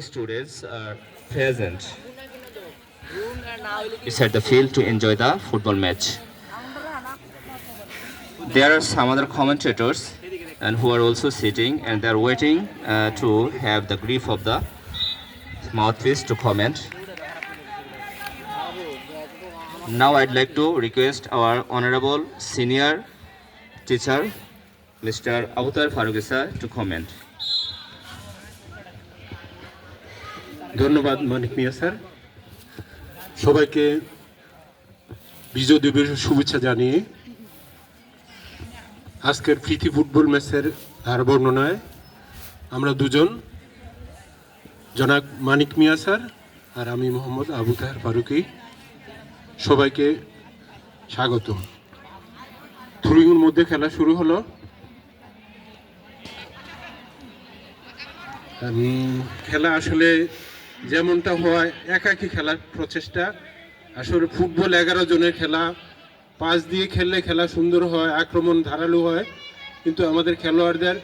students are present beside the field to enjoy the football match. There are some other commentators and who are also sitting and they are waiting uh, to have the grief of the mouthpiece to comment. Now I'd like to request our honorable senior teacher, Mr. Avatar Farooqi sir, to comment. ধন্যবাদ মানিক মিয়া sir সবাইকে বিজয় দিবসের শুভেচ্ছা জানিয়ে আজকের প্রীতি football ম্যাচের ধার বর্ণনায় আমরা দুজন জনাব মানিক মিয়া স্যার আর আমি মোহাম্মদ আবু তাহের ফারুকি সবাইকে স্বাগত থ্রুইংয়ের মধ্যে খেলা শুরু হলো খেলা আসলে যেমনটা হয়, একাকি খেলার প্রচেষ্টা। আসলে ফুটবল এগারো জনের খেলা, পাশ দিয়ে খেললে খেলা সুন্দর হয়, আক্রমণ ধারালো হয়। কিন্তু আমাদের খেলোয়াড়দের